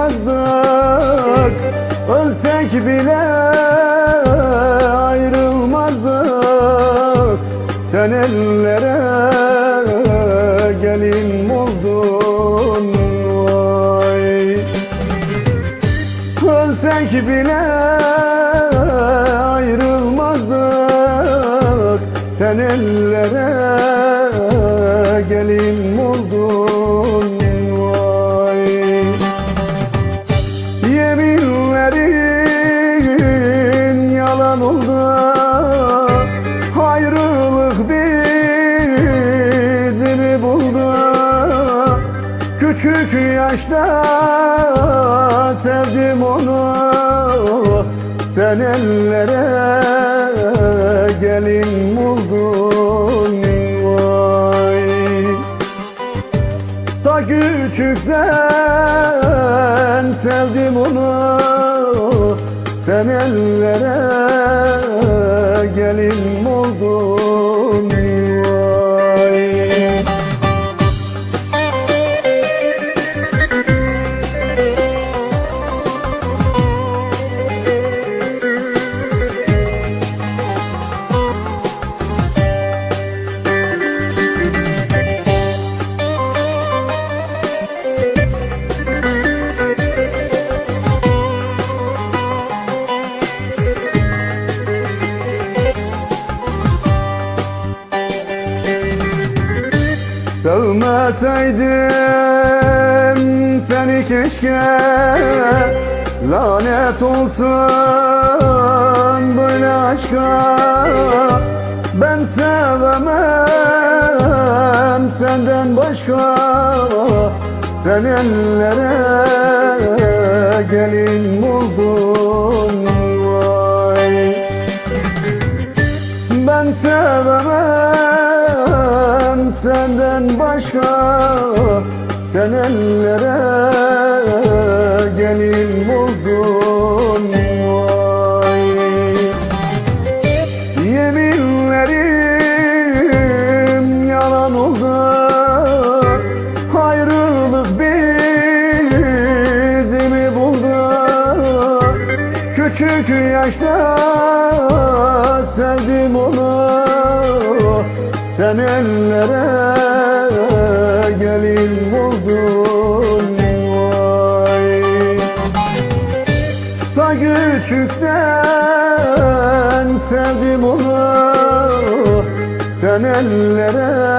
yazdık. Ölsek bile ayrılmazdık. Sen ellere gelin oldun vay. Ölsek bile ayrılmazdık. Sen ellere Küçük yaşta sevdim onu. Sen ellere gelin buldun vay. Ta küçükten sevdim onu. Sen ellere Sevmeseydim seni keşke Lanet olsun böyle aşka. Ben sevemem senden başka. Sen ellere gelin buldun vay. Ben sevemem senden başka Sen ellere gelin buldun vay. Yeminlerim yalan oldu Ayrılık bizi mi buldu. Küçük yaşta sevdim onu Sen ellere gelin buldun vay. Ta küçükten sevdim onu. Sen ellere